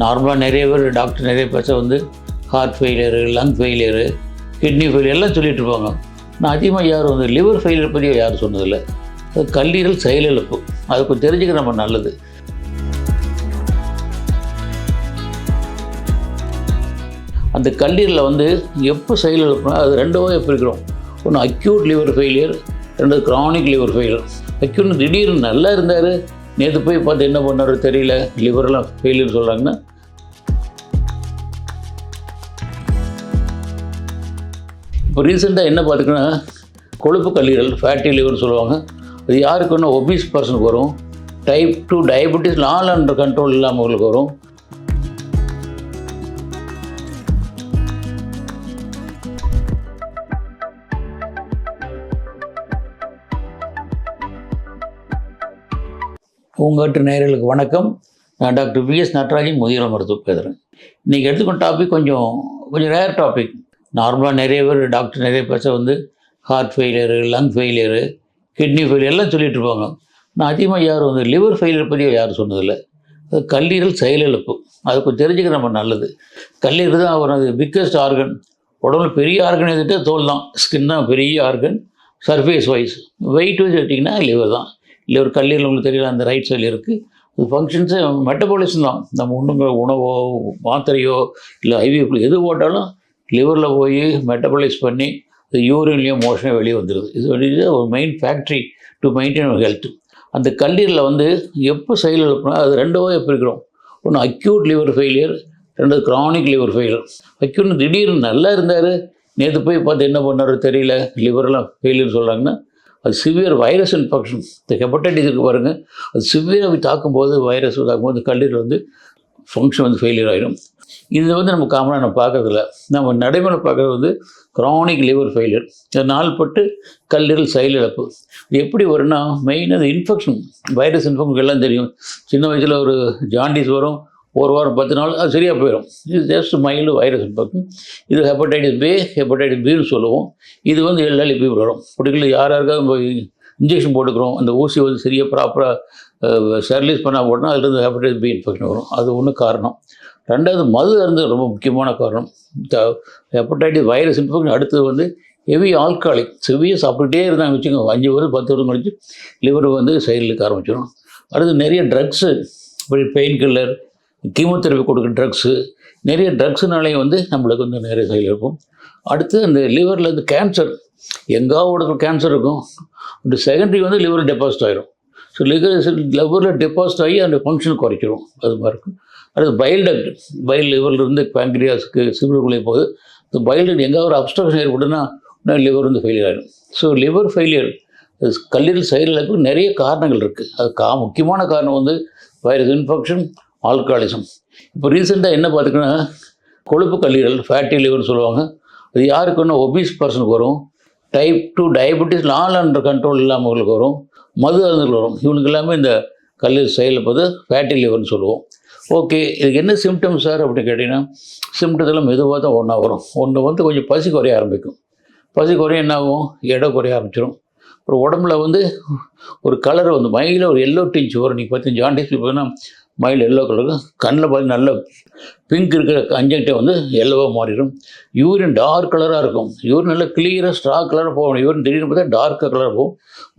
நார்மலாக நிறைய பேர் டாக்டர் நிறைய பேச வந்து heart failure lung failure kidney failure எல்லாம் சொல்லிட்டு இருப்பாங்க. நான் அதிகமாக யாரும் வந்து லிவர் ஃபெயிலியர் பற்றி யாரும் சொன்னதில்லை. அது கல்லீரல் செயலிழப்பு. அது கொஞ்சம் தெரிஞ்சுக்க நம்ம நல்லது. அந்த கல்லீரலில் வந்து எப்போ செயலிழப்புனா அது ரெண்டு வகை பிரிக்கிறோம்? ஒன்று அக்யூட் லிவர் ஃபெயிலியர் ரெண்டு க்ரானிக் லிவர் ஃபெயிலியர் அக்யூட் திடீர்னு நல்லா இருந்தார் நேற்று போய் பார்த்து என்ன பண்ணாரோ தெரியல. லிவரெல்லாம் ஃபெயிலியர் சொல்கிறாங்கன்னா இப்போ ரீசெண்டாக என்ன பார்த்துக்கன்னா கொழுப்பு கல்லீரல் ஃபேட்டி லிவர்னு சொல்லுவாங்க. அது யாருக்குன்னா ஒபீஸ் பர்சனுக்கு வரும். டைப் டூ டயபெட்டிஸ் நாலு அண்டர் கண்ட்ரோல் இல்லாமல் உங்களுக்கு வரும். பூங்காற்று நேயர்களுக்கு வணக்கம். நான் டாக்டர் விஎஸ் நடராஜன் முதியோர் மருத்துவ பேசுகிறேன் இன்றைக்கி எடுத்துக்கொண்ட டாபிக் கொஞ்சம் கொஞ்சம் ரேர் டாபிக் நார்மலாக நிறைய பேர் டாக்டர் நிறைய பேச வந்து heart failure lung failure kidney failure எல்லாம் சொல்லிகிட்டு இருப்பாங்க. நான் அதிகமாக யாரும் வந்து லிவர் ஃபெயிலியர் பற்றி யாரும் சொன்னதில்லை. அது கல்லீரல் செயலிழப்பு. அது கொஞ்சம் தெரிஞ்சுக்க நம்ம நல்லது. கல்லீரல் தான் அவர் அது பிக்கஸ்ட் ஆர்கன் உடம்புல பெரிய ஆர்கன் எதுட்டு தோல் தான் ஸ்கின் தான் பெரிய organ surface wise weight wise எடுத்திங்கன்னா லிவர் தான். லிவர் கல்லீரல் உங்களுக்கு தெரியல அந்த ரைட் சைடில் இருக்குது அது ஃபங்க்ஷன்ஸு மெட்டபாலிசம் தான். நம்ம ஒன்றுங்க உணவோ மாத்திரையோ இல்லை ஐவி எது போட்டாலும் லிவரில் போய் மெட்டபாலைஸ் பண்ணி அது யூரின்லேயும் மோஷனே வெளியே வந்துடுது இது வெளியே ஒரு main factory to maintain health அந்த கல்லீரலில் வந்து எப்போ செயலிழப்புனா அது ரெண்டு வகை பிரிக்கிறோம் ஒன்று அக்யூட் லிவர் ஃபெயிலியர் ரெண்டாவது கிரானிக் லிவர் ஃபெயிலியர் அக்யூட்னு திடீர்னு நல்லா இருந்தார். நேற்று போய் பார்த்து என்ன பண்ணாரோ தெரியல. லிவரெல்லாம் ஃபெயிலியர் சொல்கிறாங்கன்னா அது சிவியர் வைரஸ் இன்ஃபெக்ஷன். இந்த ஹெப்படைட்டிஸ் இருக்குது பாருங்கள் அது சிவியராக தாக்கும்போது வைரஸ் தாக்கும்போது கல்லீரல் வந்து ஃபங்க்ஷன் வந்து ஃபெயிலியர் ஆகிடும் இது வந்து நம்ம காமனாக நம்ம பார்க்கறதில்ல. நம்ம நடைமுறை பார்க்குறது வந்து க்ரானிக் லிவர் ஃபெயிலியர் இது நாள்பட்டு கல்லீரல் செயலிழப்பு. இது எப்படி வரும்னா மெயினாக அது இன்ஃபெக்ஷன் வைரஸ் இன்ஃபெக்ஷன் எல்லாம் தெரியும். சின்ன வயசில் ஒரு ஜாண்டிஸ் வரும். ஒரு வாரம் பத்து நாள் அது சரியாக போயிடும் இது ஜஸ்ட் மைல்டு வைரஸ் இன்ஃபெக்ஷன் இது ஹெப்படைட்டிஸ் பே ஹெப்படைட்டிஸ் பின்னு சொல்லுவோம். இது வந்து எல்லா லிப்பி வரும். பர்டிகுலர் யார் யாருக்காவது இன்ஜெக்ஷன் போட்டுக்கிறோம் அந்த ஊசி வந்து சரியாக ப்ராப்பராக ஸ்டெர்லைஸ் பண்ணால் போட்டோம்னா அதுலேருந்து ஹெப்படைட்டிஸ் பி இன்ஃபெக்ஷன் வரும். அது ஒன்று காரணம். ரெண்டாவது மது இருந்து ரொம்ப முக்கியமான காரணம். ஹெப்படைட்டிஸ் வைரஸ் இன்ஃபெக்ஷன் அடுத்தது வந்து ஹெவி ஆல்காலிக் செவியாக சாப்பிட்டுட்டே இருந்தாங்க வச்சுக்கோங்க. அஞ்சு வருஷம் பத்து வருஷம் கழிச்சு லிவர் வந்து செயலுக்கு ஆரம்பிச்சிடும் அடுத்து நிறைய ட்ரக்ஸு இப்படி பெயின் கில்லர் கீமோதெரப்பி கொடுக்குற ட்ரக்ஸு நிறைய ட்ரக்ஸுனாலையும் வந்து நம்மளுக்கு வந்து நிறைய செயல் இருக்கும். அடுத்து அந்த லிவரில் வந்து கேன்சர் எங்காவது கேன்சர் இருக்கும். இந்த செகண்டரி வந்து லிவர் டெபாசிட் ஆகிரும் ஸோ லிவர் லிவரில் டெபாசிட் ஆகி அந்த ஃபங்க்ஷன் குறைச்சிரும் அது மாதிரி இருக்கும் அடுத்து பைல் டக்ட் லிவர்லேருந்து பேங்க்ரியாஸ்க்கு சிறுவர்களே போகுது. இந்த பைல் டக்ட் எங்கே ஒரு அப்ஸ்ட்ரக்ஷன் ஏற்படுனா லிவர் வந்து ஃபெயிலியர் ஆகிடும் ஸோ லிவர் ஃபெயிலியர் கல்லீரல் செயலிழப்பு நிறைய காரணங்கள் இருக்குது அது கா முக்கியமான காரணம் வந்து வைரஸ் இன்ஃபெக்ஷன் ஆல்கஹாலிசம். இப்போ ரீசெண்டாக என்ன பார்த்துக்கன்னா கொழுப்பு கல்லீரல் ஃபேட்டி லிவர்னு சொல்லுவாங்க. அது யாருக்குன்னா ஒபீஸ் பர்சனுக்கு வரும். டைப் டூ டயபெட்டிஸ் நாலு அண்டர் கண்ட்ரோல் இல்லாமவங்களுக்கு வரும். மது அருந்துகள் வரும். இவனுக்கு எல்லாமே இந்த கல்லீரல் செயல்பது ஃபேட்டி லிவர்னு சொல்லுவோம். ஓகே இதுக்கு என்ன சிம்டம் சார் அப்படின்னு கேட்டிங்கன்னா சிம்டத்தில் மெதுவாக தான் ஒன்றா வரும். ஒன்று வந்து கொஞ்சம் பசி குறைய ஆரம்பிக்கும். பசி குறைய என்ன ஆகும்? எடை குறைய ஆரம்பிச்சிடும் அப்புறம் உடம்புல வந்து ஒரு கலர் வந்து மயில ஒரு எல்லோ டிஞ்ச் வரும் நீங்கள் பார்த்து ஜாண்டிஸ் பார்த்தீங்கன்னா மயில் எல்லோ கலருக்கு கண்ணில் பார்த்து நல்ல பிங்க் இருக்கிற அஞ்சக்டை வந்து எல்லோவாக மாறிடும். யூரின் டார்க் கலராக இருக்கும். யூரின் நல்லா கிளியராக ஸ்ட்ராக் கலராக போகும் யூரின் திடீர்னு பார்த்தா டார்க் கலராக போகும்.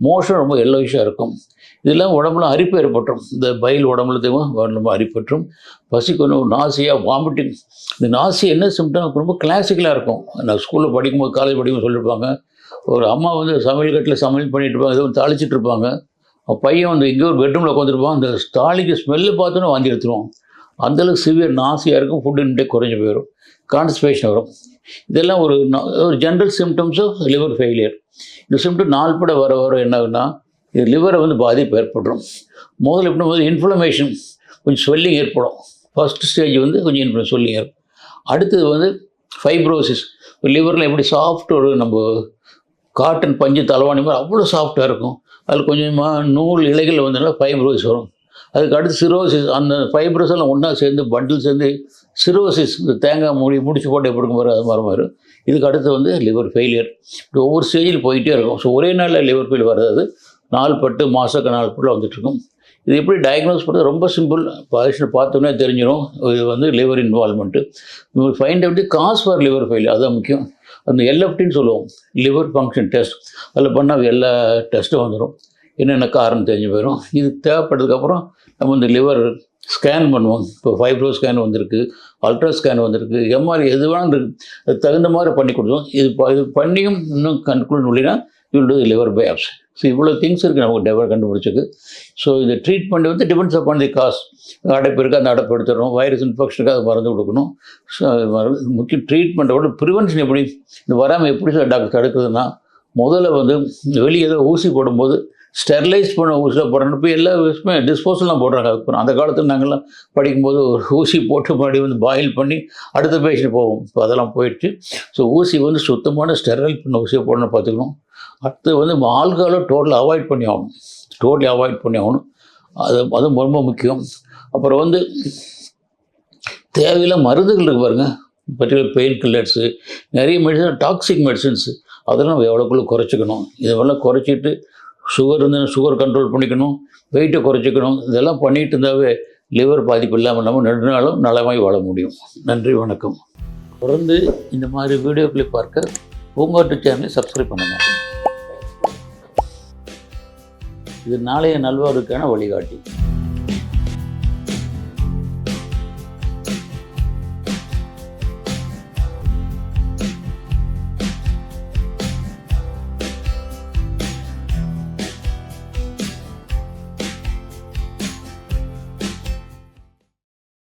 மோஷன் ரொம்ப எல்லோயிஷாக இருக்கும். இதெல்லாம் உடம்புல அரிப்பு ஏற்பட்டுரும். இந்த பயில் உடம்புல தேவும் ரொம்ப அரிப்பற்றும். பசிக்கணும் நாசியாக வாமிட்டிங் இந்த நாசி என்ன சிம்டம் ரொம்ப கிளாசிக்கலாக இருக்கும். நான் ஸ்கூலில் படிக்கும்போது காலேஜ் படிக்கும்போது சொல்லியிருப்பாங்க ஒரு அம்மா வந்து சமையல் கட்டில் சமையல் பண்ணிட்டு இருப்பாங்க. எதுவும் தாளிச்சிட்டு இருப்பாங்க. பையன் வந்து எங்கேயோ ஒரு பெட்ரூமில் உட்காந்துருப்பான் அந்த ஸ்டாலிக்கு ஸ்மெல்லு பார்த்தோன்னே வாந்தி எடுத்துருவான். அந்தளவுக்கு சிவியர் நாசியாக இருக்கும் ஃபுட் இன்டேக் குறைஞ்சி போயிடும் கான்ஸ்டிபேஷன் வரும். இதெல்லாம் ஒரு ஒரு general symptoms of liver failure இந்த சிம்டம் நாள்பட வர வர என்ன இது லிவரை வந்து பாதிப்பு ஏற்படும் முதல்ல எப்படி போது இன்ஃப்ளமேஷன் கொஞ்சம் ஸ்வெல்லிங் ஏற்படும். ஃபர்ஸ்ட் ஸ்டேஜ் வந்து கொஞ்சம் இன்ஃப்ளம் ஸ்வெல்லிங் ஏற்படும். அடுத்தது வந்து ஃபைப்ரோசிஸ் லிவரில் எப்படி சாஃப்ட் ஒரு நம்ம காட்டன் பஞ்சு தலைவாணி மாதிரி அவ்வளோ சாஃப்டாக இருக்கும். அதில் கொஞ்சமாக நூல் இலைகள் வந்ததுனால ஃபைப்ரோசிஸ் வரும். அதுக்கு அடுத்து சிரோசிஸ் அந்த ஃபைப்ரஸ் எல்லாம் ஒன்றா சேர்ந்து பண்டில் சேர்ந்து சிரோசிஸ் இந்த தேங்காய் மூடி முடிச்சு போட்டு எப்படி இருக்கும் அது மாதிரி வரும். இதுக்கு அடுத்து வந்து லிவர் ஃபெயிலியர் இப்படி ஒவ்வொரு ஸ்டேஜில் போயிட்டே இருக்கும். ஸோ ஒரே நாளில் லிவர் ஃபெயில் வர்றது நாள் பட்டு மாதக்கு நாள் பட்டு வந்துட்டுருக்கும் இது எப்படி டயக்னோஸ் பண்ணுறது ரொம்ப சிம்பிள் பேஷண்ட் பார்த்தோன்னே தெரிஞ்சிடும் இது வந்து liver involvement find out cause for liver fail அதுதான் முக்கியம். அந்த எல்எஃப்டின்னு சொல்லுவோம். லிவர் ஃபங்க்ஷன் டெஸ்ட் அதில் பண்ணால் எல்லா டெஸ்ட்டும் வந்துடும் என்னென்ன காரணம் தெரிஞ்சு போயிடும் இது தேவைப்பட்டதுக்கப்புறம் நம்ம இந்த லிவர் ஸ்கேன் பண்ணுவோம். இப்போ ஃபைப்ரோ ஸ்கேன் வந்திருக்கு அல்ட்ரா ஸ்கேன் வந்திருக்கு எம்ஆர்ஐ எது வேணாலும் இருக்குது அது தகுந்த மாதிரி பண்ணி கொடுத்தோம் இது இது பண்ணியும் இன்னும் கண்குள் you'll two liver biopsy so இவ்வளோ திங்ஸ் இருக்குது நமக்கு டெவலப் கண்டுபிடிச்சிருக்கு ஸோ இந்த ட்ரீட்மெண்ட் வந்து டிபெண்ட்ஸ் அப்பான் தி காஸ் அடைப்பு இருக்குது அந்த அடைப்பு எடுத்துடணும் வைரஸ் இன்ஃபெக்ஷனுக்கு அது மருந்து கொடுக்கணும். ஸோ முக்கிய ட்ரீட்மெண்ட்டோட ப்ரிவென்ஷன் எப்படி இந்த வராமல் எப்படி சார் டாக்டர் தடுக்குதுன்னா முதல்ல வந்து வெளியே ஏதோ ஊசி போடும்போது ஸ்டெர்லைஸ் பண்ண ஊசியில் போடுறோம் இப்போ எல்லா விஷயமே டிஸ்போசல்லாம் போடுறாங்க. அதுக்கு அந்த காலத்தில் நாங்கள்லாம் படிக்கும்போது ஒரு ஊசி போட்டு மறுபடி வந்து பாயில் பண்ணி அடுத்த பேஷண்ட் போவோம். இப்போ அதெல்லாம் போயிடுச்சு. ஸோ ஊசி வந்து சுத்தமான ஸ்டெர்லைட் பண்ண ஊசியை போடணும்னு பார்த்துக்கணும். அடுத்து வந்து ஆல்கஹாலை டோட்டலாக அவாய்ட் பண்ணி ஆகணும் டோட்டலி அவாய்ட் பண்ணி ஆகணும் அது அது ரொம்ப முக்கியம். அப்புறம் வந்து தேவையில்ல மருந்துகள் இருக்கு பாருங்கள் பர்டிகுலர் பெயின் கில்லர்ஸு நிறைய மெடிசன் டாக்ஸிக் மெடிசன்ஸு அதெல்லாம் எவ்வளோக்குள்ள குறைச்சிக்கணும். இதெல்லாம் குறைச்சிட்டு சுகர் இருந்தால் சுகர் கண்ட்ரோல் பண்ணிக்கணும். வெயிட்டை குறைச்சிக்கணும். இதெல்லாம் பண்ணிட்டு இருந்தாவே லிவர் பாதிப்பு இல்லாமல் நம்ம நெடுநாளும் நலமாய் வாழ முடியும். நன்றி வணக்கம். தொடர்ந்து இந்த மாதிரி வீடியோக்களை பார்க்க பூங்காட்டு சேனலை சப்ஸ்கிரைப் பண்ணுங்கள் இது நாளைய நல்வாருக்கான வழிகாட்டி.